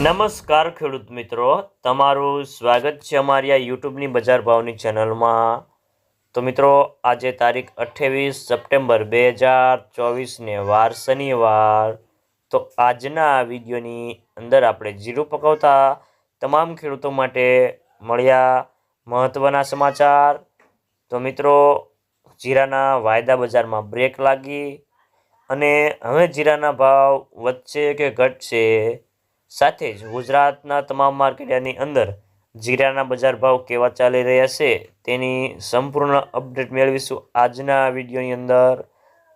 નમસ્કાર ખેડૂત મિત્રો, તમારું સ્વાગત છે અમારી આ યુટ્યુબની બજાર ભાવની ચેનલમાં. તો મિત્રો, આજે તારીખ અઠ્ઠાવીસ સપ્ટેમ્બર બે હજાર ચોવીસને વાર શનિવાર. તો આજના વિડીયોની અંદર આપણે જીરું પકવતા તમામ ખેડૂતો માટે મળ્યા મહત્ત્વના સમાચાર. તો મિત્રો, જીરાના વાયદા બજારમાં બ્રેક લાગી અને હવે જીરાના ભાવ વધશે કે ઘટશે સાથે જ ગુજરાતના તમામ માર્કેટની અંદર જીરાના બજાર ભાવ કેવા ચાલી રહ્યા છે તેની સંપૂર્ણ અપડેટ મેળવીશું આજના વિડીયોની અંદર.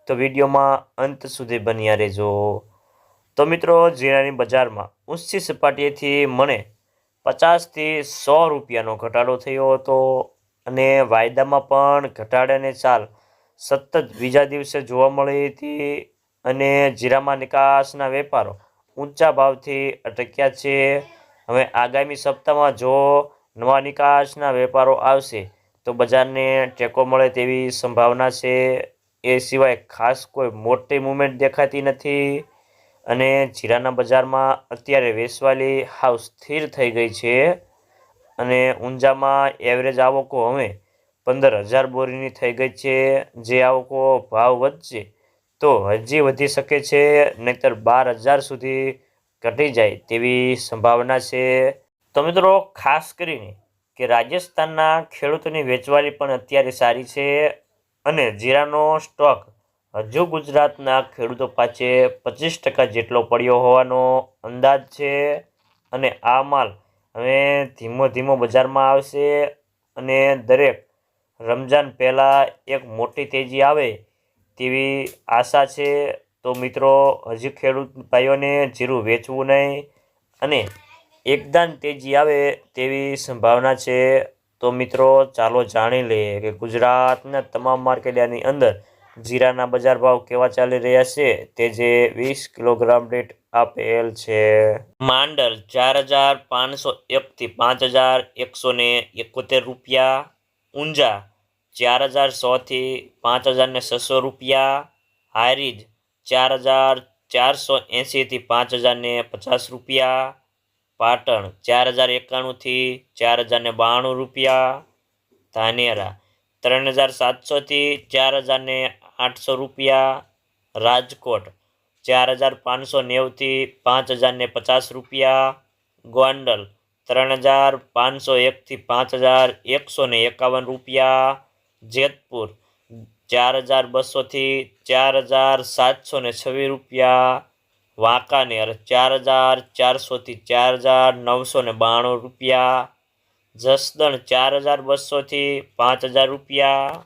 તો વિડીયોમાં અંત સુધી બન્યા રહેજો. તો મિત્રો, જીરાની બજારમાં ઊંચી સપાટીએથી મને પચાસથી સો રૂપિયાનો ઘટાડો થયો હતો અને વાયદામાં પણ ઘટાડાને ચાલ સતત બીજા દિવસે જોવા મળી હતી અને જીરામાં નિકાસના વેપારો ઊંચા ભાવથી અટક્યા છે. હવે આગામી સપ્તાહમાં જો નવા નિકાસના વેપારો આવશે, તો બજારને ટેકો મળે તેવી સંભાવના છે. એ સિવાય ખાસ કોઈ મોટી મૂવમેન્ટ દેખાતી નથી અને જીરાના બજારમાં અત્યારે વેચવાલી હાવ સ્થિર થઈ ગઈ છે અને ઊંઝામાં એવરેજ આવકો હવે પંદર હજાર બોરીની થઈ ગઈ છે. જે આવકો ભાવ વધશે તો હજી વધી શકે છે, નહીતર બાર હજાર સુધી ઘટી જાય તેવી સંભાવના છે. તો મિત્રો, ખાસ કરીને કે રાજસ્થાનના ખેડૂતોની વેચવાલી પણ અત્યારે સારી છે અને જીરાનો સ્ટોક હજુ ગુજરાતના ખેડૂતો પાસે પચીસ ટકા જેટલો પડ્યો હોવાનો અંદાજ છે અને આ માલ હવે ધીમો ધીમો બજારમાં આવશે અને દરેક રમજાન પહેલાં એક મોટી તેજી આવે તેવી આશા છે. તો મિત્રો, હજી ખેડૂત ભાઈઓને જીરું વેચવું નહીં અને એકદમ તેજી આવે તેવી સંભાવના છે. તો મિત્રો, ચાલો જાણી લઈએ કે ગુજરાતના તમામ માર્કેટની અંદર જીરાના બજાર ભાવ કેવા ચાલી રહ્યા છે. તે જે વીસ કિલોગ્રામ રેટ આપેલ છે. માંડર ચાર હજાર પાંચસો એકથી પાંચ હજાર એકસો ને એકોતેર રૂપિયા. ઊંઝા ચાર હજાર સોથી પાંચ હજારને છસો રૂપિયા, હારીજ ચાર હજાર ચારસો એંશીથી પાંચ હજારને પચાસ રૂપિયા, પાટણ ચાર હજાર એકાણુંથી ચાર હજારને બાણું રૂપિયા, ધાનેરા ત્રણ હજાર સાતસોથી ચાર હજારને આઠસો રૂપિયા, રાજકોટ ચાર હજાર પાંચસો નેવથી પાંચ હજારને પચાસ રૂપિયા, ગોંડલ ત્રણ હજાર પાંચસો એકથી પાંચ હજાર એકસો એકાવન રૂપિયા જેતપુર. ચાર હજાર બસોથી ચાર હજાર સાતસો ને છવ્વીસ રૂપિયા વાંકાનેર. ચાર હજાર ચારસોથી ચાર હજાર નવસો ને બાણું રૂપિયા. જસદણ ચાર હજાર બસોથી પાંચ હજાર રૂપિયા.